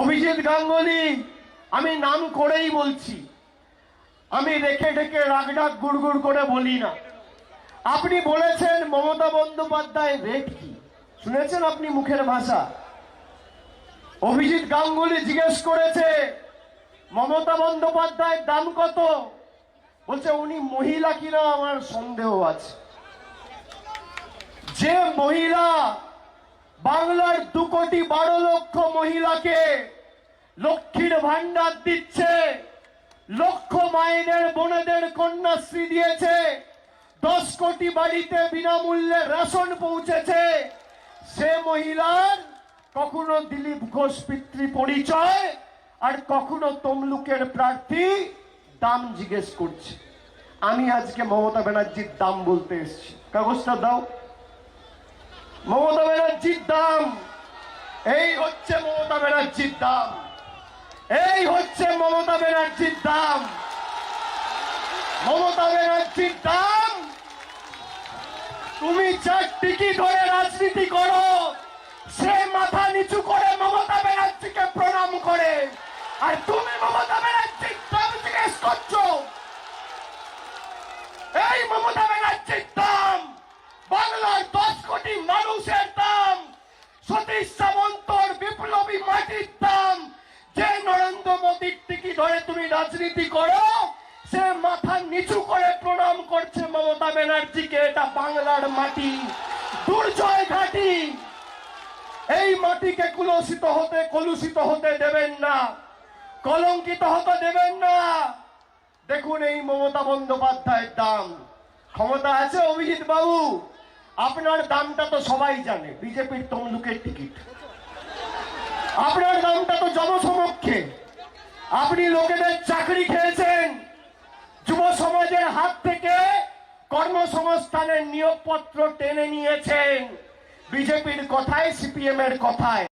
অভিজিৎ গাঙ্গুলি, আমি নাম করেই বলছি। আমি রেখে ঢেকে রাগডাক গুড়গুড় করে বলি না। আপনি বলেছেন মমতা বন্দ্যোপাধ্যায় রেট কি? শুনেছেন আপনি মুখের ভাষা? অভিজিৎ গাঙ্গুলি জিজ্ঞেস করেছে, মমতা বন্দ্যোপাধ্যায়ের দাম কত? বলছে, উনি মহিলা কিনা আমার সন্দেহ আছে। যে মহিলা বাংলার দু কোটি বারো লক্ষ মহিলাকে লক্ষ্মীর ভান্ডার দিচ্ছে। লক্ষ মায়েদের বোনেদের কন্যাশ্রী দিয়েছে। দশ কোটি বাড়িতে বিনামূল্যে রেশন পৌঁছেছে। সে মহিলার কখনো দিলীপ ঘোষ পিতৃ পরিচয় আর কখনো তমলুকের প্রার্থী দাম জিজ্ঞেস করছে। আমি আজকে মমতা ব্যানার্জির দাম বলতে এসেছি। কাগজটা দাও। মমতা ব্যানার্জির দাম। এই হচ্ছে মমতা ব্যানার্জির দাম। এই হচ্ছে মমতা ব্যানার্জির দাম। মমতা ব্যানার্জির দাম। তুমি চার টিকি ধরে রাজনীতি করো, সে মাথা নিচু করে মমতা ব্যানার্জিকে প্রণাম করে। আর তুমি মমতা ব্যানার্জির দাম জিজ্ঞেস করছ এই মমতা ব্যানার্জির দাম বাংলার দশ কোটি মানুষের দাম সতীশ সামন্তর মাটির দাম যে নরেন্দ্র মোদীর টিকি ধরে তুমি রাজনীতি করো, সে মাথা নিচু করে প্রণাম করছে মমতা ব্যানার্জিকে। এটা বাংলার মাটি, দুর্জয় ঘাটি। এই মাটিকে কুলসিত হতে, কলুষিত হতে দেবেন না, কলঙ্কিত হতে দেবেন না। দেখুন এই মমতা বন্দ্যোপাধ্যায়ের দাম। ক্ষমতা আছে অভিজিৎ বাবু। আপনার দামটা তো সবাই জানে, বিজেপির তমলুকের টিকিট আপনার দামটা তো জনসমক্ষে আপনি লোকেদের চাকরি খেয়েছেন। যুব সমাজের হাত থেকে কর্মসংস্থানের নিয়োগপত্র টেনে নিয়েছেন। বিজেপির কথায় সিপিএম এর কথায়